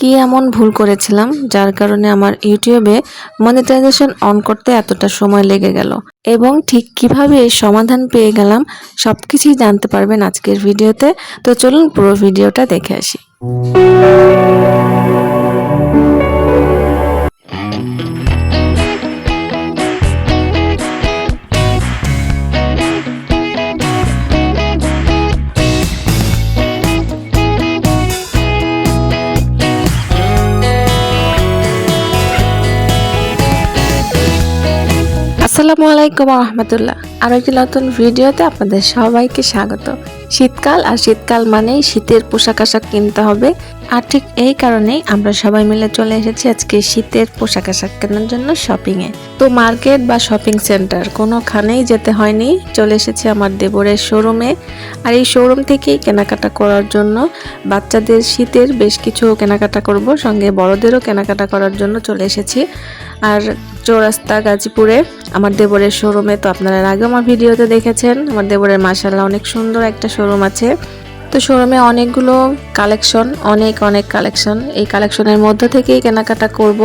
কি এমন ভুল করেছিলাম, যার কারণে আমার ইউটিউবে মনিটাইজেশন অন করতে এতটা সময় লেগে গেল? এবং ঠিক কীভাবে সমাধান পেয়ে গেলাম সব কিছুই জানতে পারবেন আজকের ভিডিওতে। তো চলুন পুরো ভিডিওটা দেখে আসি। আসসালামু আলাইকুম রহমতুল্লাহ আরও একটি নতুন ভিডিওতে আপনাদের সবাইকে স্বাগত। শীতকাল, আর শীতকাল মানেই শীতের পোশাক আশাক কিনতে হবে। আর ঠিক এই কারণেই আমরা সবাই মিলে চলে এসেছি আজকে শীতের পোশাক আশাক কেনার জন্য শপিংয়ে তো মার্কেট বা শপিং সেন্টার কোনোখানেই যেতে হয়নি। চলে এসেছি আমার দেবরের শোরুমে আর এই শোরুম থেকেই কেনাকাটা করার জন্য বাচ্চাদের শীতের বেশ কিছু কেনাকাটা করব, সঙ্গে বড়দেরও কেনাকাটা করার জন্য চলে এসেছি। আর চৌরাস্তা গাজীপুরে আমার দেবরের শোরুমে তো আপনারা আগে আমার ভিডিওতে দেখেছেন, আমার দেবরের মাসাল্লাহ অনেক সুন্দর একটা শোরুম আছে। তো শোরুমে অনেকগুলো কালেকশন অনেক অনেক কালেকশন এই কালেকশনের মধ্য থেকেই কেনাকাটা করব।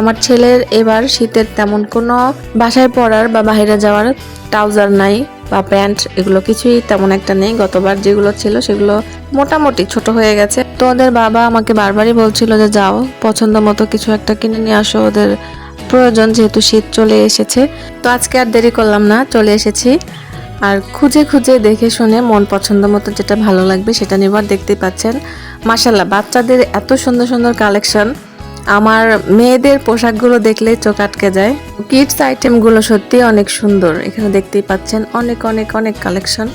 আমার ছেলের এবার শীতের তেমন কোনো বাসায় পরার বা বাইরে যাওয়ার ট্রাউজার নাই বা প্যান্ট এগুলো কিছুই তেমন একটা নেই। গতবার যেগুলো ছিল সেগুলো মোটামুটি ছোট হয়ে গেছে। তো ওদের বাবা আমাকে বারবারই বলছিল যে, যাও, পছন্দ মতো কিছু একটা কিনে নিয়ে আসো। ওদের প্রয়োজন যেহেতু শীত চলে এসেছে। তো আজকে আর দেরি করলাম না, চলে এসেছি। আর খুঁজে খুঁজে দেখে শুনে মন পছন্দ মতো যেটা ভালো লাগবে সেটা নেবার দেখতে পাচ্ছেন। মাসাল্লাহ বাচ্চাদের এত সুন্দর সুন্দর কালেকশন। আমার মেয়েদের পোশাকগুলো দেখলে চোখ আটকে যায়। কিডস আইটেমগুলো সত্যি অনেক সুন্দর। এখানে দেখতেই পাচ্ছেন অনেক অনেক অনেক কালেকশন।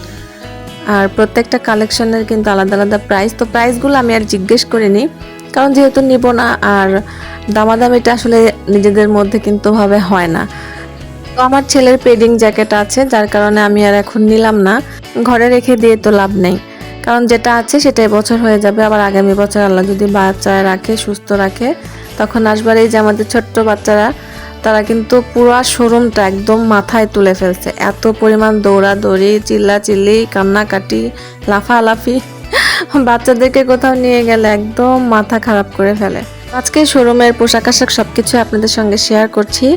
আর প্রত্যেকটা কালেকশনের কিন্তু আলাদা আলাদা প্রাইস। তো প্রাইসগুলো আমি আর জিজ্ঞেস করিনি। কারণ যেহেতু নিব না আর দামাদামিটা আসলে নিজেদের মধ্যে কিন্তু ভাবে হয় না। তো আমার ছেলের পেডিং জ্যাকেট আছে, যার কারণে আমি আর এখন নিলাম না। ঘরে রেখে দিয়ে তো লাভ নেই। কারণ যেটা আছে সেটাই বছর হয়ে যাবে, আবার আগামী বছর আল্লাহ যদি বাচ্চায় রাখে, সুস্থ রাখে, তখন আসবার এই যে আমাদের ছোট্ট বাচ্চারা, তারা কিন্তু পুরো শোরুমটা একদম মাথায় তুলে ফেলছে। এত পরিমাণ দৌড়াদৌড়ি চিল্লা চিল্লি কান্নাকাটি, লাফালাফি, বাচ্চাদেরকে কোথাও নিয়ে গেলে একদম মাথা খারাপ করে ফেলে। আজকে শোরুমের পোশাক আশাক সব কিছু আপনাদের সঙ্গে শেয়ার করছি।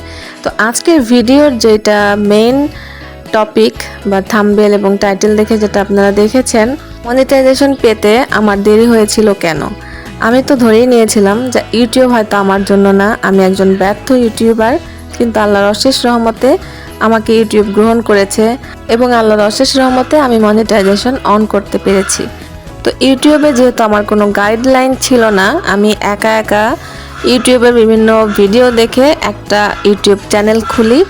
তো আজকের ভিডিওর যেটা মেইন টপিক বা থাম্বেল এবং টাইটেল দেখে যেটা আপনারা দেখেছেন মনিটাইজেশন পেতে আমার দেরি হয়েছিল কেন? আমি তো ধরেই নিয়েছিলাম যে ইউটিউব হয়তো আমার জন্য না, আমি একজন ব্যর্থ ইউটিউবার, কিন্তু আল্লাহর অশেষ রহমতে আমাকে ইউটিউব গ্রহণ করেছে এবং আল্লাহর অশেষ রহমতে আমি মনিটাইজেশন অন করতে পেরেছি। তো ইউটিউবে যেহেতু আমার কোনো গাইডলাইন ছিল না, আমি একা একা ইউটিউবের বিভিন্ন ভিডিও দেখে একটা ইউটিউব চ্যানেল খুলি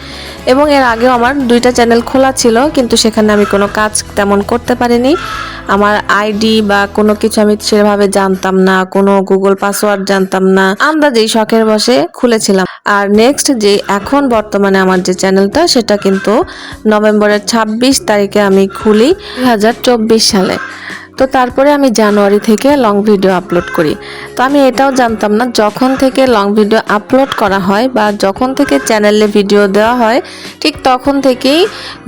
এবং এর আগেও আমার দুইটা চ্যানেল খোলা ছিল, কিন্তু সেখানে আমি কোনো কাজ তেমন করতে পারিনি। আমার আইডি বা কোনো কিছু আমি সেভাবে জানতাম না, কোনো গুগল পাসওয়ার্ড জানতাম না, আন্দাজেই শখের বসে খুলেছিলাম। আর নেক্সট যে এখন বর্তমানে আমার যে চ্যানেলটা সেটা কিন্তু নভেম্বরের ২৬ তারিখে আমি খুলি দু হাজার চব্বিশ সালে। তো তারপরে আমি জানুয়ারি থেকে লং ভিডিও আপলোড করি। তো আমি এটাও জানতাম না, যখন থেকে লং ভিডিও আপলোড করা হয় বা যখন থেকে চ্যানেলে ভিডিও দেওয়া হয়, ঠিক তখন থেকেই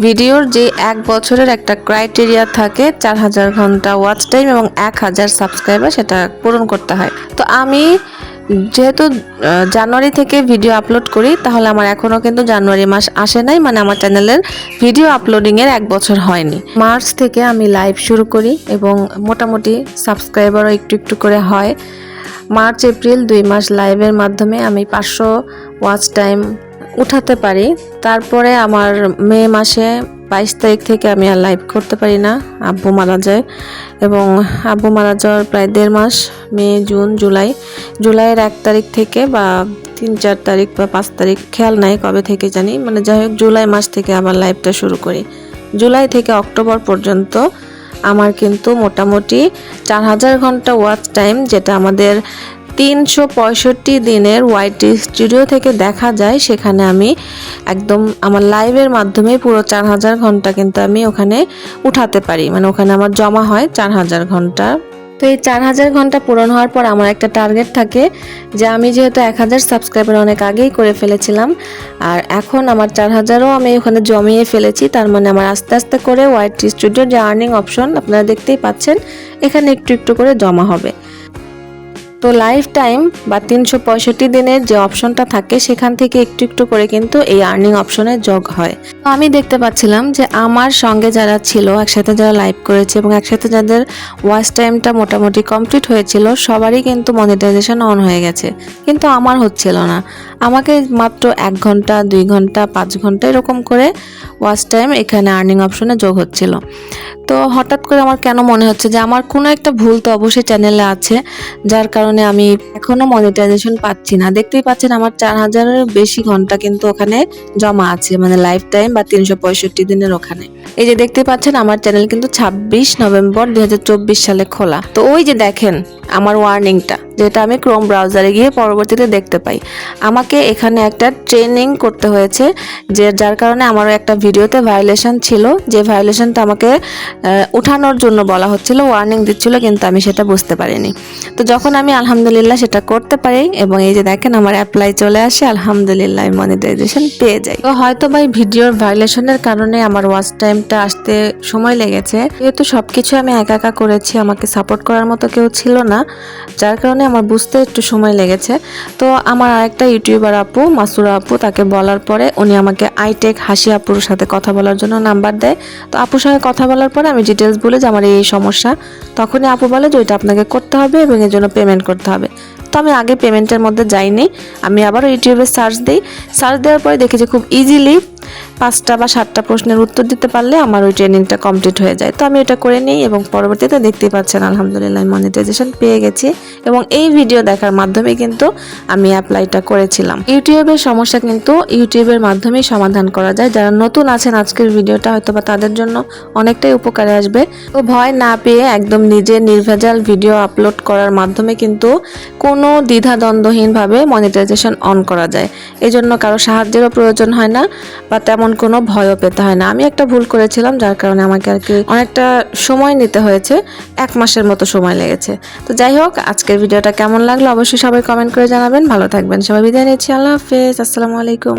ভিডিওর যে এক বছরের একটা ক্রাইটেরিয়া থাকে, চার হাজার ঘণ্টা ওয়াচ টাইম এবং এক হাজার সাবস্ক্রাইবার সেটা পূরণ করতে হয়। তো আমি যেহেতু জানুয়ারি থেকে ভিডিও আপলোড করি, তাহলে আমার এখনও কিন্তু জানুয়ারি মাস আসে নাই মানে আমার চ্যানেলের ভিডিও আপলোডিংয়ের এক বছর হয়নি। মার্চ থেকে আমি লাইভ শুরু করি এবং মোটামুটি সাবস্ক্রাইবারও একটু একটু করে হয়। মার্চ, এপ্রিল দুই মাস লাইভের মাধ্যমে আমি পাঁচশো ওয়াচ টাইম উঠাতে পারি। তারপরে আমার মে মাসে বাইশ তারিখ থেকে আমি আর লাইভ করতে পারি না। আব্বু মারা যায় এবং আব্বু মারা যাওয়ার প্রায় দেড় মাস, মে, জুন, জুলাই। জুলাইয়ের এক তারিখ থেকে বা তিন, চার তারিখ বা পাঁচ তারিখ, খেয়াল নাই কবে থেকে জানি। মানে যাই হোক, জুলাই মাস থেকে আবার লাইভটা শুরু করি। জুলাই থেকে অক্টোবর পর্যন্ত আমার কিন্তু মোটামুটি চার হাজার ঘণ্টা ওয়াচ টাইম যেটা আমাদের তিনশো পঁয়ষট্টি দিনের ওয়াইটি স্টুডিও থেকে দেখা যায়, সেখানে আমি একদম আমার লাইভের মাধ্যমে পুরো চার হাজার ঘণ্টা কিন্তু আমি ওখানে উঠাতে পারি। মানে ওখানে আমার জমা হয় চার হাজার ঘণ্টা। তো এই চার হাজার ঘণ্টা পূরণ হওয়ার পর আমার একটা টার্গেট থাকে যে আমি যেহেতু এক হাজার সাবস্ক্রাইবার অনেক আগেই করে ফেলেছিলাম, আর এখন আমার চার হাজারও আমি ওখানে জমিয়ে ফেলেছি। তার মানে আমার আস্তে আস্তে করে ওয়াইটি স্টুডিওর যে আর্নিং অপশন আপনারা দেখতেই পাচ্ছেন, এখানে একটু একটু করে জমা হবে। তো লাইফ টাইম বা তিনশো পঁয়ষট্টি দিনের যে অপশনটা থাকে, সেখান থেকে একটু একটু করে কিন্তু এই আর্নিং অপশনে যোগ হয়। তো আমি দেখতে পাচ্ছিলাম যে আমার সঙ্গে যারা ছিল, একসাথে যারা লাইভ করেছে এবং একসাথে যাদের ওয়াচ টাইমটা মোটামুটি কমপ্লিট হয়েছিল, সবারই কিন্তু মনিটাইজেশন অন হয়ে গেছে। কিন্তু আমার হচ্ছিল না। আমাকে মাত্র এক ঘণ্টা, দুই ঘণ্টা, পাঁচ ঘণ্টা এরকম করে ওয়াচ টাইম এখানে আর্নিং অপশনে যোগ হচ্ছিল। তো হঠাৎ করে আমার কেন মনে হচ্ছে যে আমার কোনো একটা ভুল তো অবশ্যই চ্যানেলে আছে, যার কারণে আমি এখনও মনিটাইজেশন পাচ্ছি না। দেখতেই পাচ্ছেন আমার চার হাজারের বেশি ঘণ্টা কিন্তু ওখানে জমা আছে মানে লাইফ টাইম বা তিনশো পঁয়ষট্টি দিনের ওখানে। এই যে দেখতে পাচ্ছেন আমার চ্যানেল কিন্তু ছাব্বিশ নভেম্বর দু হাজার চব্বিশ সালে খোলা। তো ওই যে দেখেন আমার ওয়ার্নিংটা যেটা আমি ক্রোম ব্রাউজারে গিয়ে পরবর্তীতে দেখতে পাই। আমাকে এখানে একটা ট্রেনিং করতে হয়েছে, যে যার কারণে আমারও একটা ভিডিওতে ভায়োলেশন ছিল, যে ভায়োলেশনটা আমাকে উঠানোর জন্য বলা হচ্ছিল ওয়ার্নিং দিচ্ছিল, কিন্তু আমি সেটা বুঝতে পারিনি। তো যখন আমি আলহামদুলিল্লাহ সেটা করতে পারি এবং এই যে দেখেন আমার অ্যাপ্লাই চলে আসে, আলহামদুলিল্লাহ মনিটাইজেশন পেয়ে যাই। তো হয়তো বা এই ভিডিওর ভায়োলেশনের কারণে আমার ওয়াচ টাইমটা আসতে সময় লেগেছে। যেহেতু সব কিছু আমি একা একা করেছি, আমাকে সাপোর্ট করার মতো কেউ ছিল না, যার কারণে আমার বুঝতে একটু সময় লেগেছে। তো আমার আরেকটা ইউটিউবার আপু, মাসুরা আপু, তাকে বলার পরে উনি আমাকে আইটেক হাসি আপুর সাথে কথা বলার জন্য নাম্বার দেয়। তো আপুর সঙ্গে কথা বলার পরে আমি ডিটেলস বলে যে আমার এই সমস্যা। তখনই আপু বলে যে ওইটা আপনাকে করতে হবে এবং এর জন্য পেমেন্ট করতে হবে। তো আমি আগে পেমেন্টের মধ্যে যাইনি। আমি আবার ইউটিউবে সার্চ দিই। সার্চ দেওয়ার পরে দেখি যে খুব ইজিলি পাঁচটা বা সাতটা প্রশ্নের উত্তর দিতে পারলে আমার ওই ট্রেনিংটা কমপ্লিট হয়ে যায়। তো আমি এটা করে নিই এবং পরবর্তীতে দেখতেই পাচ্ছেন, আলহামদুলিল্লাহ মনিটাইজেশন পেয়ে গেছি এবং এই ভিডিও দেখার মাধ্যমে কিন্তু আমি অ্যাপ্লাইটা করেছিলাম। ইউটিউবের সমস্যা কিন্তু ইউটিউবের মাধ্যমেই সমাধান করা যায়। যারা নতুন আছেন, আজকের ভিডিওটা হয়তো বা তাদের জন্য অনেকটাই উপকারে আসবে। তো ভয় না পেয়ে একদম নিজে নির্ভেজাল ভিডিও আপলোড করার মাধ্যমে কিন্তু কোনো দ্বিধাদ্বন্দ্বহীনভাবে মনিটাইজেশন অন করা যায়। এজন্য কারও সাহায্যেরও প্রয়োজন হয় না বা তেমন কোনো ভয়ও পেতে হয় না। আমি একটা ভুল করেছিলাম, যার কারণে আমাকে আর কি অনেকটা সময় নিতে হয়েছে, এক মাসের মতো সময় লেগেছে। তো যাই হোক, আজকের ভিডিওটা কেমন লাগল অবশ্যই সবাই কমেন্ট করে জানাবেন। ভালো থাকবেন, সবাই বিদায় নিচ্ছি, আল্লাহ হাফেজ, আসসালামু আলাইকুম।